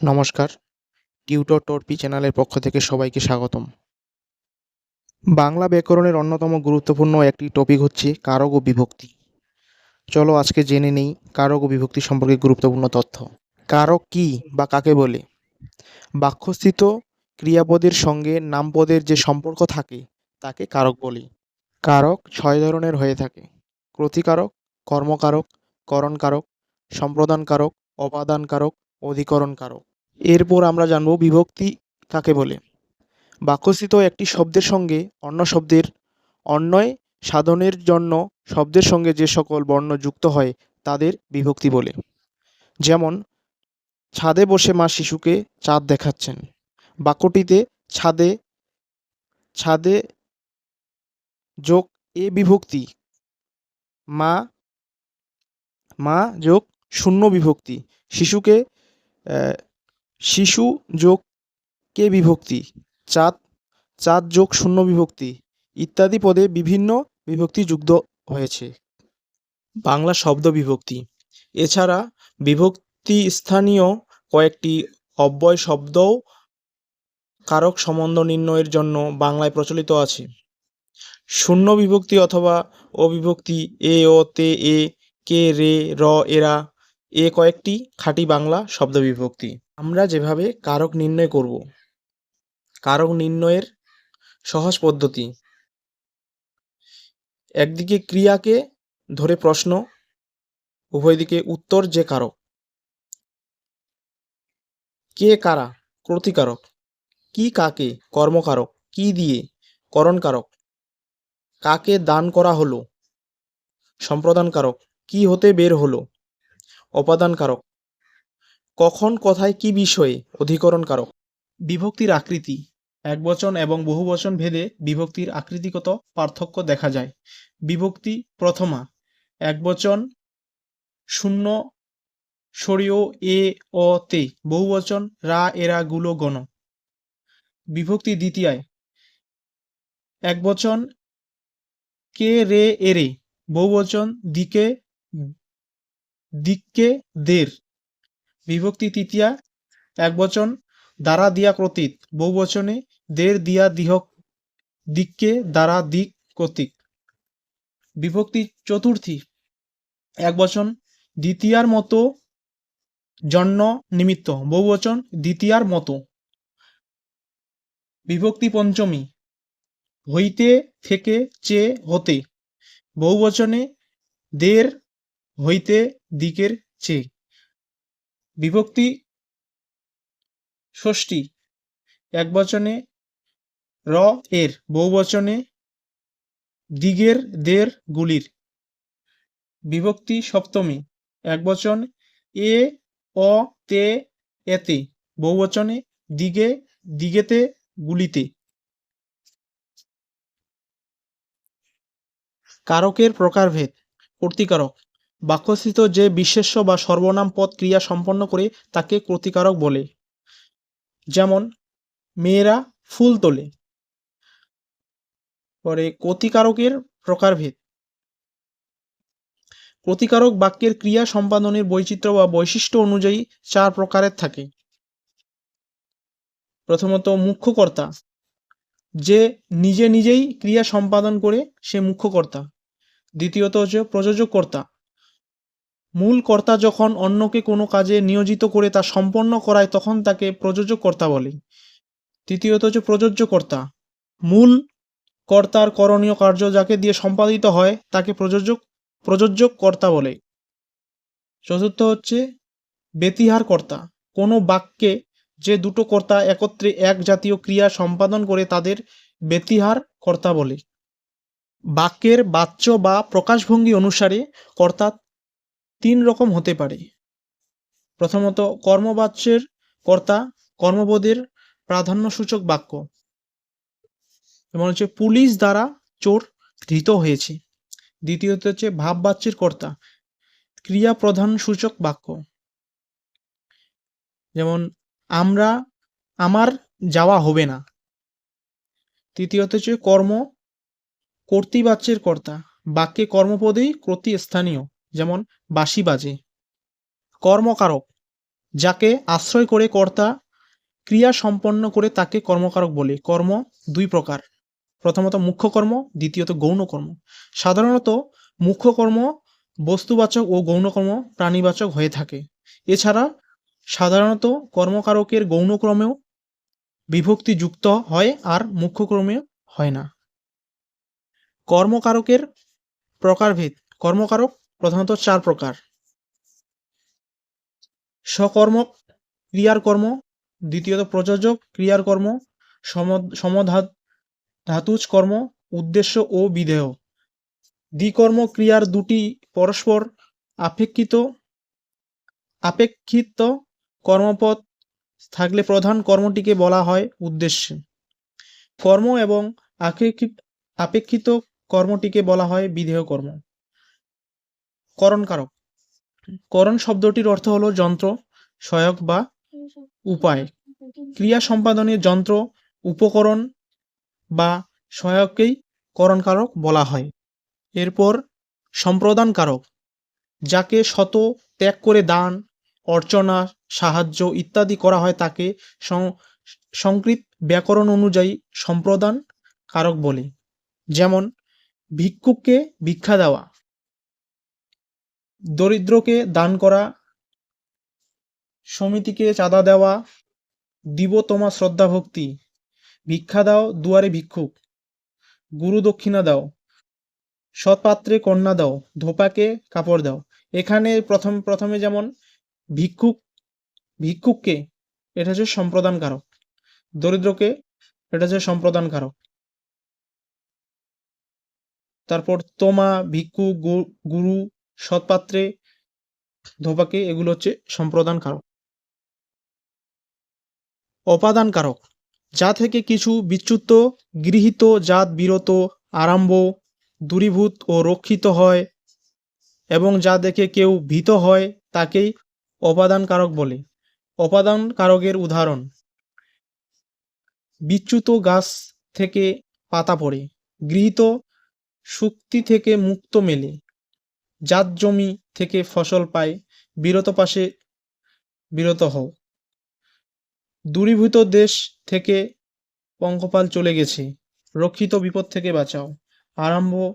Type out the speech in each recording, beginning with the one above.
নমস্কার। টিউটর টর্পি চ্যানেলের পক্ষ থেকে সবাইকে স্বাগতম। বাংলা ব্যাকরণের অন্যতম গুরুত্বপূর্ণ একটি টপিক হচ্ছে কারক ও বিভক্তি। চলো আজকে জেনে নেই কারক ও বিভক্তি সম্পর্কে গুরুত্বপূর্ণ তথ্য। কারক কি বা কাকে বলে? বাক্যস্থিত ক্রিয়াপদের সঙ্গে নামপদের যে সম্পর্ক থাকে, তাকে কারক বলে। কারক ছয় ধরনের হয়ে থাকে। প্রতিকারক কর্মকারক, করণকারক, সম্প্রদানকারক, অপাদানকারক অধিকরণকারক। এরপর আমরা জানব বিভক্তি কাকে বলে। বাক্যস্থিত একটি শব্দের সঙ্গে অন্য শব্দের অন্যয় সাধনের জন্য শব্দের সঙ্গে যে সকল বর্ণ যুক্ত হয়, তাদের বিভক্তি বলে। যেমন, ছাদে বসে মা শিশুকে চাঁদ দেখাচ্ছেন। বাক্যটিতে ছাদে ছাদে যোগ এ বিভক্তি। মা মা যোগ শূন্য বিভক্তি। শিশুকে শিশু যোগ কে বিভক্তি? চাঁদ চাঁদ যোগ শূন্য বিভক্তি, ইত্যাদি পদে বিভিন্ন বিভক্তি যুক্ত হয়েছে। বাংলা শব্দ বিভক্তি। এছাড়া বিভক্তি স্থানীয় কয়েকটি অব্যয় শব্দও কারক সম্বন্ধ নির্ণয়ের জন্য বাংলায় প্রচলিত আছে। শূন্য বিভক্তি অথবা অবিভক্তি, এ ও তে, এ, কে, রে, র, এরা এ কয়েকটি খাঁটি বাংলা শব্দ বিভক্তি আমরা যেভাবে কারক নির্ণয় করব, কারক নির্ণয়ের সহজ পদ্ধতি। একদিকে ক্রিয়াকে ধরে প্রশ্ন, উভয় দিকে উত্তর যে কারক। কে কারা, প্রতিকারক। কি কাকে, কর্মকারক। কি দিয়ে, করণকারক। কাকে দান করা হলো, সম্প্রদানকারক। কি হতে বের হলো। অপাদানকারক কখন, কথায় কি বিষয়ে অধিকরণকারক? বিভক্তির আকৃতি। একবচন এবং বহুবচন ভেদে বিভক্তির আকৃতিগত পার্থক্য দেখা যায়। বিভক্তি প্রথমা। একবচন শূন্য সরিয় এ অ তে। বহুবচন রা, এরা, গুলো, গণ। বিভক্তি দ্বিতীয়ায়। একবচন কে, রে এরে বহুবচন দিকে দিককে দের। বিভক্তি তৃতীয়া একবচন দ্বারা দিয়া কর্তৃক। বহুবচনে দের দিয়া দিহ দিককে দ্বারা দিক কর্তৃক। বিভক্তি চতুর্থী একবচন দ্বিতীয়ার মতো জন্য নিমিত্ত। বহুবচন দ্বিতীয়ার মতো। বিভক্তি পঞ্চমী, হইতে থেকে চে হতে। বহুবচনে দের হইতে দিকের চেয়ে। বিভক্তি ষষ্ঠী, একবচনে র এর বহুবচনে দিগের দের গুলির। বিভক্তি সপ্তমী, একবচন এ, অ, তে, এতে, বহুবচনে দিগে, দিগেতে, গুলিতে। কারকের প্রকারভেদ, কর্তিকারক বাক্যস্থিত যে বিশেষ্য বা সর্বনাম পদ ক্রিয়া সম্পন্ন করে তাকে কর্তিকারক বলে। যেমন, মেয়েরা ফুল তোলে। পরে কতিকারকের প্রকারভেদ। প্রতিকারক বাক্যের ক্রিয়া সম্পাদনের বৈচিত্র্য বা বৈশিষ্ট্য অনুযায়ী চার প্রকারের থাকে। প্রথমত, মুখ্যকর্তা। যে নিজে নিজেই ক্রিয়া সম্পাদন করে, সে মুখ্যকর্তা। দ্বিতীয়ত হচ্ছে প্রযোজক কর্তা মূল কর্তা যখন অন্যকে কোনো কাজে নিয়োজিত করে তা সম্পন্ন করায়, তখন তাকে প্রযোজক কর্তা বলে। তৃতীয়ত হচ্ছে প্রযোজ্য কর্তা মূল কর্তার করণীয় কার্য যাকে দিয়ে সম্পাদিত হয়, তাকে প্রযোজক প্রযোজ্যক কর্তা বলে। চতুর্থ হচ্ছে বেতিহার কর্তা কোনো বাক্যে যে দুটো কর্তা একত্রে এক জাতীয় ক্রিয়া সম্পাদন করে, তাদের বেতিহার কর্তা বলে। বাক্যের বাচ্য বা প্রকাশভঙ্গি অনুসারে কর্তা তিন রকম হতে পারে। প্রথমত, কর্মবাচ্যের কর্তা, কর্মবোধের প্রাধান্যসূচক বাক্য। যেমন হচ্ছে পুলিশ দ্বারা চোর ধৃত হয়েছে। দ্বিতীয়ত হচ্ছে ভাববাচ্যের কর্তা ক্রিয়া প্রধান সূচক বাক্য। যেমন, আমরা, আমার যাওয়া হবে না। তৃতীয়ত হচ্ছে, কর্ম, কর্তৃবাচ্যের কর্তা, বাক্যে কর্মপদেই কর্তৃ স্থানীয় যেমন বাঁশি বাজে। কর্মকারক, যাকে আশ্রয় করে কর্তা, ক্রিয়া সম্পন্ন করে তাকে কর্মকারক বলে। কর্ম দুই প্রকার। প্রথমত মুখ্য কর্ম দ্বিতীয়ত গৌণ কর্ম সাধারণত মুখ্য কর্ম বস্তুবাচক ও গৌণ কর্ম প্রাণীবাচক হয়ে থাকে। এছাড়া সাধারণত কর্মকারকের গৌণ ক্রমেও বিভক্তি যুক্ত হয় আর মুখ্য ক্রমে হয় না। কর্মকারকের প্রকারভেদ। কর্মকারক প্রধানত চার প্রকার। সকর্মক ক্রিয়ার কর্ম দ্বিতীয়ত প্রযোজক ক্রিয়ার কর্ম সম- সমধা ধাতুজ কর্ম উদ্দেশ্য ও বিধেয়। দ্বিকর্ম ক্রিয়ার দুটি পরস্পর আপেক্ষিত আপেক্ষিত কর্মপদ থাকলে প্রধান কর্মটিকে বলা হয় উদ্দেশ্য। কর্ম এবং আপেক্ষিত কর্মটিকে বলা হয় বিধেয় কর্ম। করণকারক করণ শব্দটির অর্থ হলো যন্ত্র সহায়ক বা উপায়। ক্রিয়া সম্পাদনের যন্ত্র, উপকরণ বা সহায়ককেই করণকারক বলা হয়। এরপর সম্প্রদান কারক, যাকে শত ত্যাগ করে দান, অর্চনা, সাহায্য ইত্যাদি করা হয় তাকে সংকৃত ব্যাকরণ অনুযায়ী সম্প্রদান কারক বলে। যেমন, ভিক্ষুককে ভিক্ষা দেওয়া দরিদ্রকে দান করা, সমিতিকে চাঁদা দেওয়া, দিব তোমা শ্রদ্ধা ভক্তি, ভিক্ষা দাও দুয়ারে ভিক্ষুক, গুরু দক্ষিণা দাও, সৎপাত্রে কন্যা দাও, ধোপাকে কাপড় দাও। এখানে প্রথম, প্রথমে যেমন ভিক্ষুক, ভিক্ষুককে এটা হচ্ছে সম্প্রদান কারক দরিদ্রকে এটা হচ্ছে সম্প্রদান কারক তারপর তোমা, ভিক্ষু গুরু সৎপাত্রে ধোপাকে এগুলো হচ্ছে সম্প্রদান কারক অপাদান কারক যা থেকে কিছু বিচ্যুত, গৃহীত জাত বিরত, আরম্ভ, দূরীভূত ও রক্ষিত হয় এবং যা দেখে কেউ ভীত হয়, তাকেই অপাদান কারক বলে। অপাদান কারকের উদাহরণ, বিচ্যুত গাছ থেকে পাতা পড়ে, গৃহীত, শুক্তি থেকে মুক্ত মেলে। জাত জমি থেকে ফসল পায়, বিরত পাশে বিরত হও। দূরীভূত দেশ থেকে পঙ্কপাল চলে গেছে। রক্ষিত বিপদ থেকে বাঁচাও। আরম্ভ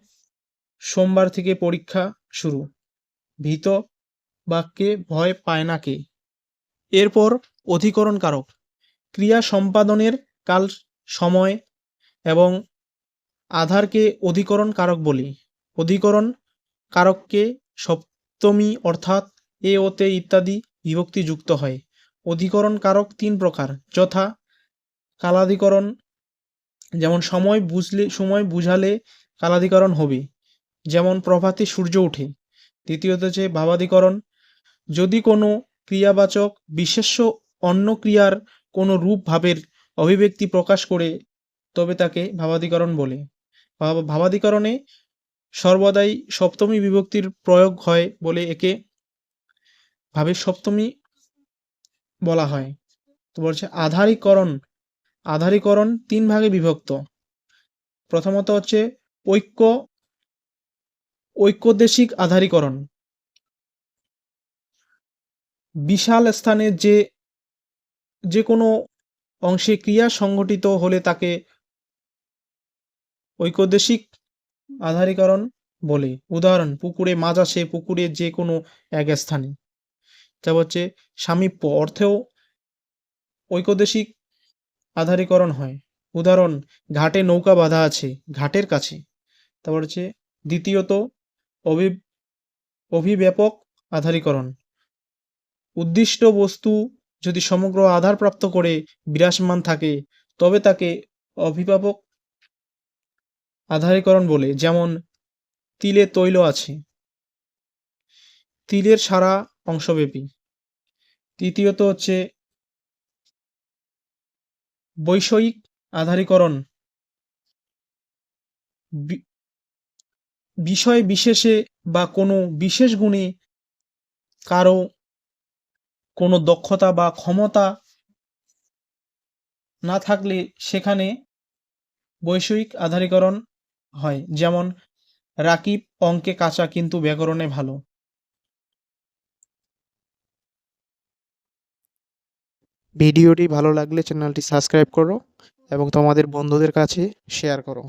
সোমবার থেকে পরীক্ষা শুরু। ভীত বাক্যে ভয় পায় না কে? এরপর অধিকরণ কারক ক্রিয়া সম্পাদনের কাল সময় এবং আধারকে অধিকরণ কারক বলি। অধিকরণ কারককে সপ্তমী অর্থাৎ এ ওতে ইত্যাদি বিভক্তি যুক্ত হয়। অধিকরণ কারক তিন প্রকার, যথা, কালাধিকরণ, যেমন সময় বুঝলে, সময় বুঝালে কালাধিকরণ হবে, যেমন প্রভাতে সূর্য ওঠে। দ্বিতীয়ত হচ্ছে ভাবাধিকরণ, যদি কোনো ক্রিয়াবাচক, বিশেষ্য অন্য ক্রিয়ার কোনো রূপ ভাবের অভিব্যক্তি প্রকাশ করে, তবে তাকে ভাবাধিকরণ বলে। ভাব- ভাবাধিকরণে সর্বদাই সপ্তমী বিভক্তির প্রয়োগ হয় বলে একে ভাবের সপ্তমী বলা হয়। তো বলছে আধারীকরণ আধারীকরণ তিন ভাগে বিভক্ত। প্রথমত হচ্ছে ঐক্য, ঐক্যদেশিক আধারীকরণ। বিশাল স্থানে যে যে কোনো অংশে ক্রিয়া সংঘটিত হলে তাকে ঐক্যদেশিক আধারীকরণ বলে। উদাহরণ, পুকুরে মাছ আসে পুকুরে যে কোনো এক স্থানে। যা হচ্ছে সামীপ্য, অর্থেও ঐক্যদেশিক আধারীকরণ হয়। উদাহরণ, ঘাটে নৌকা বাঁধা আছে, ঘাটের কাছে। তারপর হচ্ছে দ্বিতীয়ত, অভি, অভিব্যাপক আধারীকরণ। উদ্দিষ্ট বস্তু যদি সমগ্র আধার প্রাপ্ত করে, বিরাজমান থাকে, তবে তাকে অভিভাবক আধারীকরণ বলে, যেমন তিলে তৈল আছে। তিলের সারা অংশব্যাপী। তৃতীয়ত হচ্ছে বৈষয়িক আধারীকরণ। বিষয় বিশেষে বা কোনো বিশেষ গুণে কারও কোনো দক্ষতা বা ক্ষমতা না থাকলে সেখানে বৈষয়িক আধারীকরণ হয়। যেমন, রাকিব অঙ্কে কাঁচা কিন্তু ব্যাকরণে ভালো। ভিডিওটি ভালো লাগলে চ্যানেলটি সাবস্ক্রাইব করো এবং তোমাদের বন্ধুদের কাছে শেয়ার করো।